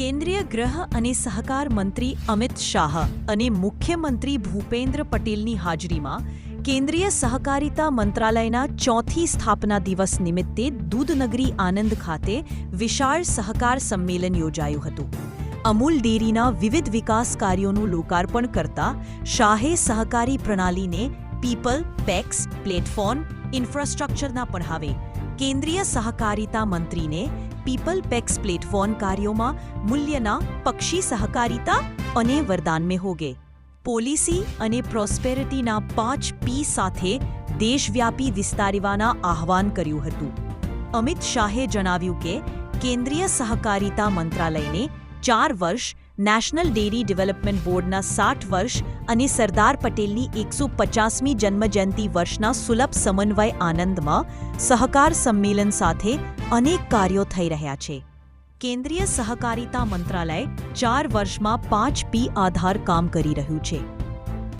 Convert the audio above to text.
કેન્દ્રીય ગૃહ અને સહકાર મંત્રી અમિત શાહ અને મુખ્યમંત્રી ભૂપેન્દ્ર પટેલની હાજરીમાં કેન્દ્રીય સહકારિતા મંત્રાલયના ચોથી સ્થાપના દિવસ નિમિત્તે દૂધનગરી આનંદ ખાતે વિશાળ સહકાર સંમેલન યોજાયું હતું. અમૂલ ડેરીના વિવિધ વિકાસ કાર્યોનું લોકાર્પણ કરતા શાહે સહકારી પ્રણાલીને પીપલ, પેક્સ, પ્લેટફોર્મ ઇન્ફ્રાસ્ટ્રક્ચરના પઢાવે કેન્દ્રીય સહકારિતા મંત્રીને પીપલ પેક્સ પ્લેટફોર્મ કાર્યોમાં મૂલ્યના પક્ષી સહકારિતા અને વરદાન में હોગે. પોલિસી અને પ્રોસ્પેરિટીના પાંચ પી સાથે દેશવ્યાપી વિસ્તારવાના આહવાન કર્યું હતું. અમિત શાહે જણાવ્યું કે, કેન્દ્રીય સહકારિતા મંત્રાલયને ચાર વર્ષ નેશનલ ડેરી ડેવલપમેન્ટ બોર્ડના સાઠ વર્ષ અને સરદાર પટેલની એકસો પચાસમી જન્મજયંતિ વર્ષના સુલભ સમન્વય આનંદમાં સહકાર સંમેલન સાથે અનેક કાર્યો થઈ રહ્યા છે. કેન્દ્રીય સહકારિતા મંત્રાલય ચાર વર્ષમાં પાંચ પી આધાર કામ કરી રહ્યું છે.